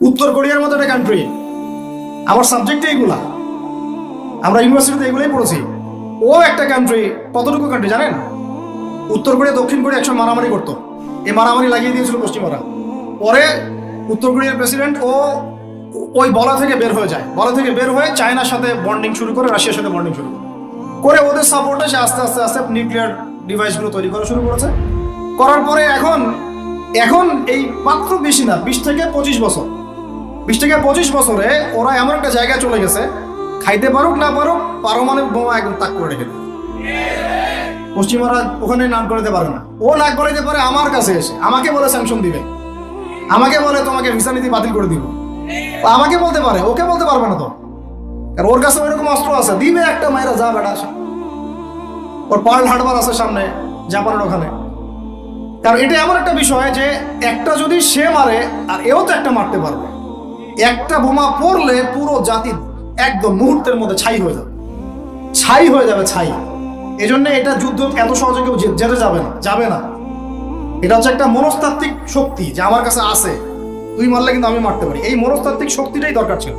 উত্তর কোরিয়ার মতো একটা কান্ট্রি আমার সাবজেক্টে এইগুলা আমরা ইউনিভার্সিটিতে এগুলোই পড়েছি। ও একটা কান্ট্রি কতটুকু কান্ট্রি জানেন? উত্তর কোরিয়া, দক্ষিণ কোরিয়া একসময় মারামারি করতো। এই মারামারি লাগিয়ে দিয়েছিল পশ্চিমারা। পরে উত্তর কোরিয়ার প্রেসিডেন্ট ও ওই বলা থেকে বের হয়ে যায়। বলা থেকে বের হয়ে চায়নার সাথে বন্ডিং শুরু করে, রাশিয়ার সাথে বন্ডিং শুরু করে। করে ওদের সাপোর্টে সে আস্তে আস্তে আস্তে নিউক্লিয়ার ডিভাইসগুলো তৈরি করা শুরু করেছে। করার পরে এখন এখন এই মাত্র বেশি না, বিশ থেকে পঁচিশ বছর। বিশ থেকে পঁচিশ বছরে ওরা এমন একটা জায়গায় চলে গেছে, খাইতে পারুক, না পারুক, পারমাণবিক বোমা একদম তাক করে রেখে পশ্চিমারা ওখানে নাক গলাতে পারে না। ও নাক গলাতে পারে, আমার কাছে এসে। আমাকে বলে স্যাংশন দিবে। আমাকে বলে তোমাকে ভিসা নীতি বাতিল করে দিব। আমাকে বলতে পারে, ওকে বলতে পারবে না তো। কারণ ওর কাছে ওইরকম অস্ত্র আছে। দিবে একটা মায়েরা যা বেটা আসে ওর পার্ল হারবার আছে সামনে, জাপানের ওখানে। কারণ এটা এমন একটা বিষয় যে একটা যদি সে মারে, আর এও তো একটা মারতে পারবে। একটা বোমা পড়লে পুরো জাতি একদম মুহূর্তের মধ্যে ছাই হয়ে যাবে। ছাই হয়ে যাবে, ছাই। এই জন্য এটা যুদ্ধ এত সহজে কেউ যেতে যাবে না যাবে না। এটা হচ্ছে একটা মনস্তাত্ত্বিক শক্তি যে আমার কাছে আছে। তুই মারলে কিন্তু আমি মারতে পারি। এই মনস্তাত্ত্বিক শক্তিটাই দরকার ছিল।